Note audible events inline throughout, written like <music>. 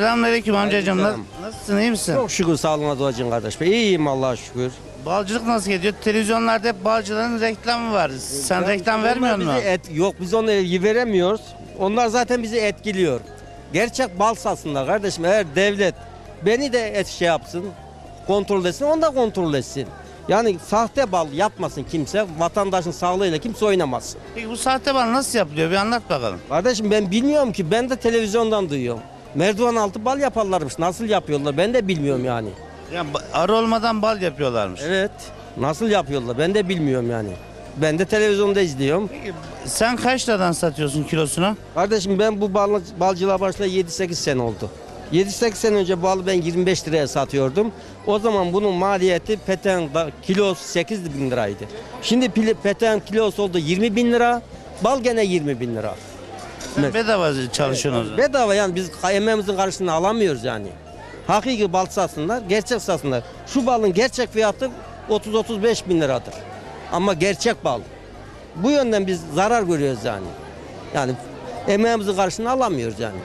Selamünaleyküm amcacığım. Nas- Nasılsın iyi misin? Çok şükür sağlığına duacın kardeş be. İyiyim Allah'a şükür. Balcılık nasıl gidiyor? Televizyonlarda hep balcıların reklamı var. Sen reklam vermiyor musun? Et, yok biz onları veremiyoruz. Onlar zaten bizi etkiliyor. Gerçek bal satsınlar kardeşim. Eğer devlet beni de et şey yapsın, kontrol etsin, onu da kontrol etsin. Yani sahte bal yapmasın kimse, vatandaşın sağlığıyla kimse oynamasın. Peki bu sahte bal nasıl yapılıyor? Bir anlat bakalım. Kardeşim ben bilmiyorum ki, ben de televizyondan duyuyorum. Merdiven altı bal yaparlarmış, nasıl yapıyorlar ben de bilmiyorum yani. Yani ba- arı olmadan bal yapıyorlarmış. Evet, nasıl yapıyorlar ben de bilmiyorum yani. Ben de televizyonda izliyorum. Peki sen kaç liradan satıyorsun kilosunu? Kardeşim ben bu bal, balcılığa başlayalı 7-8 sene oldu. 7-8 sene önce balı ben 25 liraya satıyordum. O zaman bunun maliyeti peten da- kilosu 8 bin liraydı. Şimdi pili- peten kilosu oldu 20 bin lira. Bal gene 20 bin lira. Sen bedava çalışıyorsun o zaman. Bedava yani biz emeğimizin karşılığını alamıyoruz yani. Hakiki bal satsınlar, gerçek satsınlar. Şu balın gerçek fiyatı 30-35 bin liradır. Ama gerçek bal. Bu yönden biz zarar görüyoruz yani. Yani emeğimizin karşılığını alamıyoruz yani.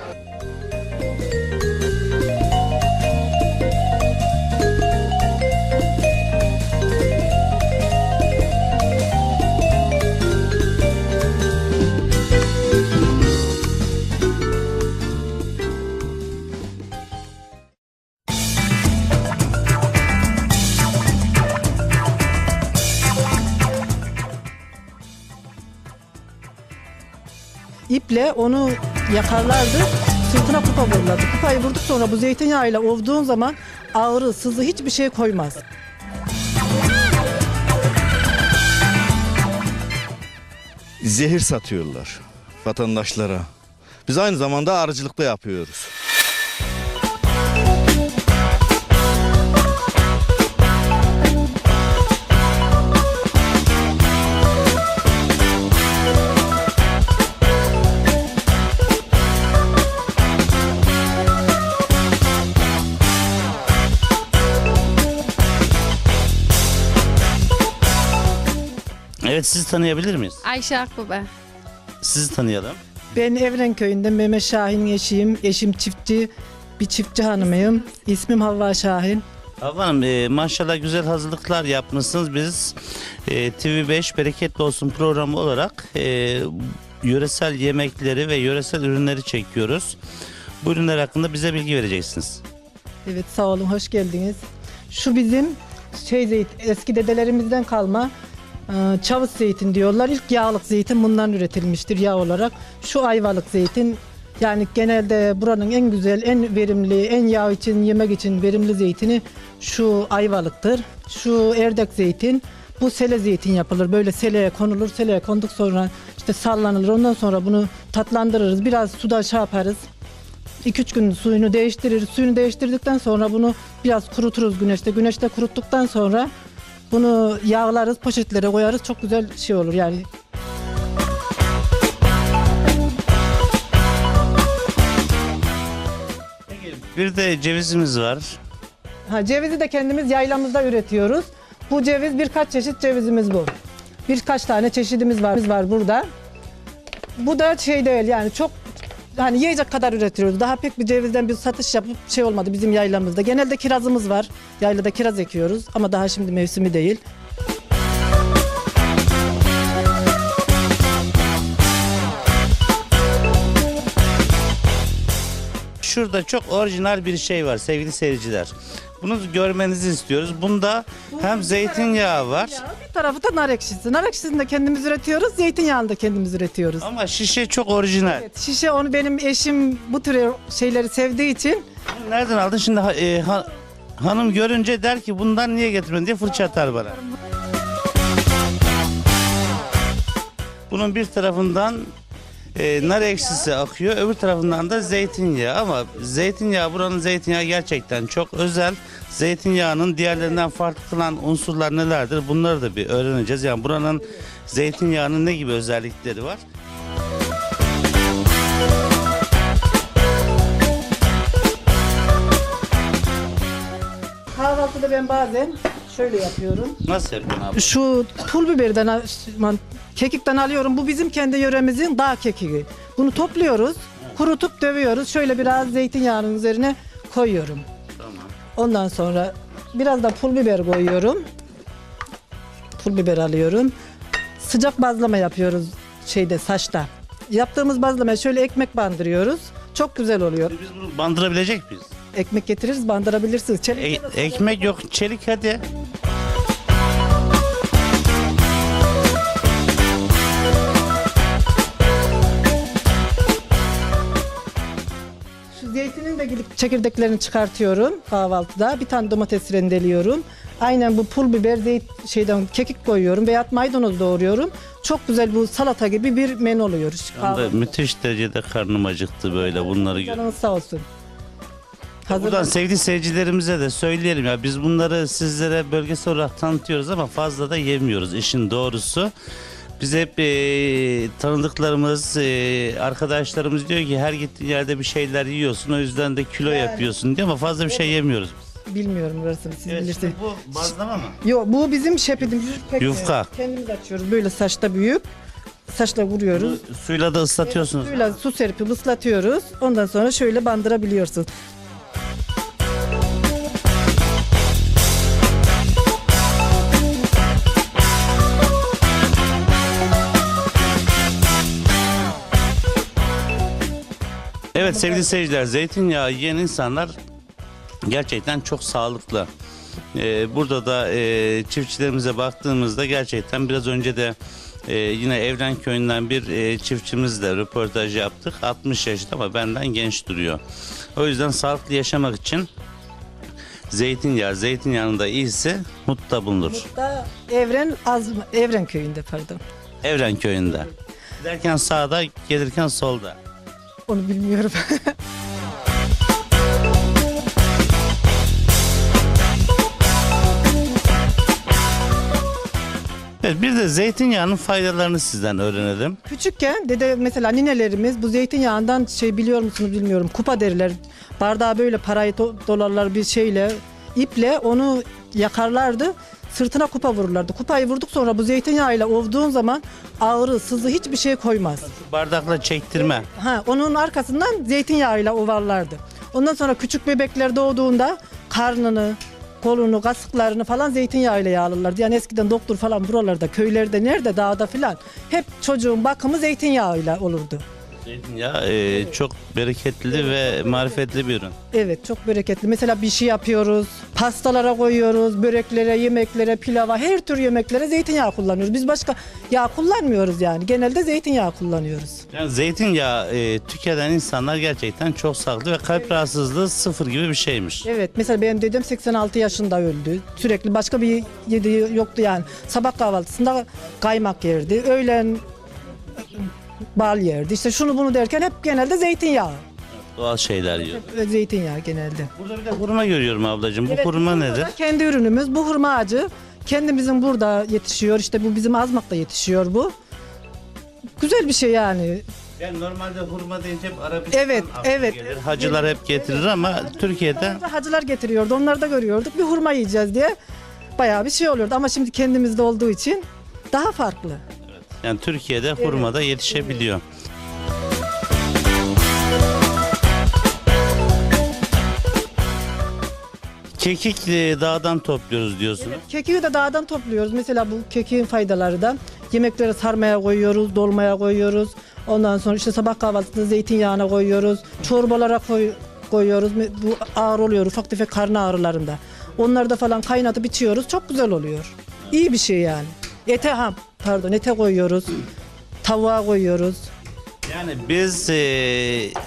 İple onu yakarlardı. Sırtına kupa vururlardı. Kupayı vurduk sonra bu zeytinyağıyla ovduğun zaman ağrı, sızı hiçbir şey koymaz. zehir satıyorlar vatandaşlara. Biz aynı zamanda arıcılık da yapıyoruz. Evet sizi tanıyabilir miyiz? Ayşe Akbaba. Sizi tanıyalım. Ben Evren köyünde Mehmet Şahin'in eşiyim. Eşim çiftçi, bir çiftçi hanımıyım. İsmim Havva Şahin. Havva Hanım e, maşallah güzel hazırlıklar yapmışsınız. Biz e, TV5 Bereketli Olsun programı olarak e, yöresel yemekleri ve yöresel ürünleri çekiyoruz. Bu ürünler hakkında bize bilgi vereceksiniz. Evet sağ olun, hoş geldiniz. Şu bizim şey zeyt, eski dedelerimizden kalma e, çavuz zeytin diyorlar. İlk yağlık zeytin bundan üretilmiştir yağ olarak. Şu ayvalık zeytin yani genelde buranın en güzel, en verimli, en yağ için, yemek için verimli zeytini şu ayvalıktır. Şu erdek zeytin. Bu sele zeytin yapılır. Böyle seleye konulur. Seleye konduk sonra işte sallanılır. Ondan sonra bunu tatlandırırız. Biraz suda şey yaparız. 2-3 gün suyunu değiştiririz. Suyunu değiştirdikten sonra bunu biraz kuruturuz güneşte. Güneşte kuruttuktan sonra bunu yağlarız, poşetlere koyarız. Çok güzel şey olur yani. Bir de cevizimiz var. Ha, cevizi de kendimiz yaylamızda üretiyoruz. Bu ceviz birkaç çeşit cevizimiz bu. Birkaç tane çeşidimiz var, var burada. Bu da şey değil yani çok hani yiyecek kadar üretiyoruz. Daha pek bir cevizden bir satış yapıp şey olmadı bizim yaylamızda. Genelde kirazımız var. Yaylada kiraz ekiyoruz ama daha şimdi mevsimi değil. Şurada çok orijinal bir şey var sevgili seyirciler. Bunu görmenizi istiyoruz. Bunda hem zeytinyağı var Bir tarafı da nar ekşisi. Nar ekşisini de kendimiz üretiyoruz. Zeytinyağını da kendimiz üretiyoruz. ama şişe çok orijinal. Evet, şişe onu benim eşim bu tür şeyleri sevdiği için Nereden aldın? Şimdi ha- e, ha- hanım görünce der ki bundan niye getirmedin diye fırça atar bana. Bunun bir tarafından e, nar ekşisi akıyor, öbür tarafından da zeytinyağı ama zeytinyağı buranın zeytinyağı gerçekten çok özel. Zeytinyağının diğerlerinden farklı kılan unsurlar nelerdir? Bunları da bir öğreneceğiz. Yani buranın zeytinyağının ne gibi özellikleri var? kahvaltıda ben bazen şöyle yapıyorum. Nasıl yapıyorsun abi? Şu pul biberden, al- aman, kekikten alıyorum. Bu bizim kendi yöremizin dağ kekiği. Bunu topluyoruz. Kurutup dövüyoruz. Şöyle biraz zeytinyağının üzerine koyuyorum. Ondan sonra biraz da pul biber koyuyorum. Pul biber alıyorum. Sıcak bazlama yapıyoruz şeyde saçta. Yaptığımız bazlamaya şöyle ekmek bandırıyoruz. Çok güzel oluyor. Biz bunu bandırabilecek miyiz? Ekmek getiririz bandırabilirsiniz. Çelik E- ekmek yok, çelik hadi. Gidip çekirdeklerini çıkartıyorum kahvaltıda. Bir tane domates rendeliyorum. Aynen bu pul biber, zeyt, şeyden kekik koyuyorum veya maydanoz doğruyorum. Çok güzel bu salata gibi bir menü oluyor. Anda kahvaltı. müthiş derecede karnım acıktı böyle bunları gör. Canınız sağ olsun. Hazır Buradan sevgili seyircilerimize de söyleyelim ya biz bunları sizlere bölgesel olarak tanıtıyoruz ama fazla da yemiyoruz işin doğrusu. Biz hep e, tanıdıklarımız, e, arkadaşlarımız diyor ki her gittiğin yerde bir şeyler yiyorsun o yüzden de kilo yapıyorsun diyor ama fazla bir şey yemiyoruz. biz. bilmiyorum burasını siz Evet, bilirsiniz. şimdi bu bazlama mı? Yok bu bizim şepidimiz. Yufka. Kendimiz açıyoruz böyle saçta büyük. Saçla vuruyoruz. Suyla da ıslatıyorsunuz. Suyla su serpip ıslatıyoruz. Ondan sonra şöyle bandırabiliyorsun. Evet sevgili seyirciler zeytinyağı yiyen insanlar gerçekten çok sağlıklı. Ee, burada da e, çiftçilerimize baktığımızda gerçekten biraz önce de e, yine Evren Köyü'nden bir e, çiftçimizle röportaj yaptık. 60 yaşında ama benden genç duruyor. O yüzden sağlıklı yaşamak için zeytinyağı, zeytinyağının da iyisi mutta bulunur. Da Evren Az Evren köyünde pardon. Evren Köyü'nde. Giderken sağda, gelirken solda. Onu bilmiyorum. <laughs> Evet, bir de zeytinyağının faydalarını sizden öğrenelim. Küçükken dede mesela ninelerimiz bu zeytinyağından şey biliyor musunuz bilmiyorum kupa derler. Bardağa böyle parayı do- dolarlar bir şeyle iple onu yakarlardı. Sırtına kupa vururlardı. Kupayı vurduk sonra bu zeytinyağıyla ovduğun zaman ağrı, sızı hiçbir şey koymaz. Bardakla çektirme. Ha, onun arkasından zeytinyağıyla ovarlardı. Ondan sonra küçük bebekler doğduğunda karnını, kolunu, kasıklarını falan zeytinyağıyla yağlarlardı. Yani eskiden doktor falan buralarda, köylerde, nerede, dağda filan hep çocuğun bakımı zeytinyağıyla olurdu. Zeytinyağı e, çok bereketli ve marifetli bir ürün. Evet çok bereketli. Mesela bir şey yapıyoruz, pastalara koyuyoruz, böreklere, yemeklere, pilava, her tür yemeklere zeytinyağı kullanıyoruz. Biz başka yağ kullanmıyoruz yani. Genelde zeytinyağı kullanıyoruz. Yani zeytinyağı e, tüketen insanlar gerçekten çok sağlıklı ve kalp rahatsızlığı sıfır gibi bir şeymiş. Evet mesela benim dedem 86 yaşında öldü. Sürekli başka bir yediği yoktu yani. Sabah kahvaltısında kaymak yerdi. Öğlen bal yerdi. İşte şunu bunu derken hep genelde zeytinyağı. Doğal şeyler yiyor. Hep zeytinyağı genelde. Burada bir de hurma görüyorum ablacığım. Bu Evet, hurma nedir? da Kendi ürünümüz. Bu hurma ağacı kendimizin burada yetişiyor. İşte bu bizim Azmak'ta yetişiyor bu. Güzel bir şey yani. Yani normalde hurma deyince hep Arabistan Evet, aklı evet. gelir. Hacılar hep getirir ama Türkiye'de Burada hacılar getiriyordu. Onları da görüyorduk. Bir hurma yiyeceğiz diye bayağı bir şey oluyordu. Ama şimdi kendimizde olduğu için daha farklı. Yani Türkiye'de hurma da yetişebiliyor. Kekik e, dağdan topluyoruz diyorsunuz. Kekiği de dağdan topluyoruz. Mesela bu kekiğin faydaları da yemeklere sarmaya koyuyoruz, dolmaya koyuyoruz. Ondan sonra işte sabah kahvaltısında zeytinyağına koyuyoruz. Çorbalara koy, koyuyoruz. Bu ağır oluyor ufak tefek karın ağrılarında. Onları da falan kaynatıp içiyoruz. Çok güzel oluyor. İyi bir şey yani. Ete ha pardon ete koyuyoruz. Tavuğa koyuyoruz. Yani biz e,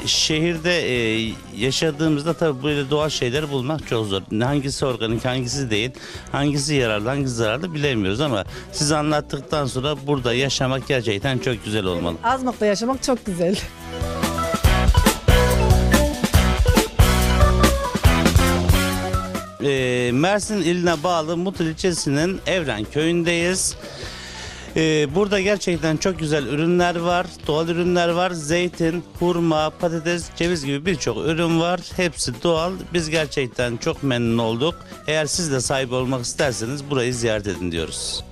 şehirde e, yaşadığımızda tabii böyle doğal şeyleri bulmak çok zor. Hangisi organik, hangisi değil, hangisi yararlı, hangisi zararlı bilemiyoruz ama siz anlattıktan sonra burada yaşamak gerçekten çok güzel olmalı. Azmak'ta yaşamak çok güzel. E, Mersin iline bağlı Mutlu ilçesinin Evren köyündeyiz. E, burada gerçekten çok güzel ürünler var, doğal ürünler var. Zeytin, hurma, patates, ceviz gibi birçok ürün var. Hepsi doğal. Biz gerçekten çok memnun olduk. Eğer siz de sahip olmak isterseniz burayı ziyaret edin diyoruz.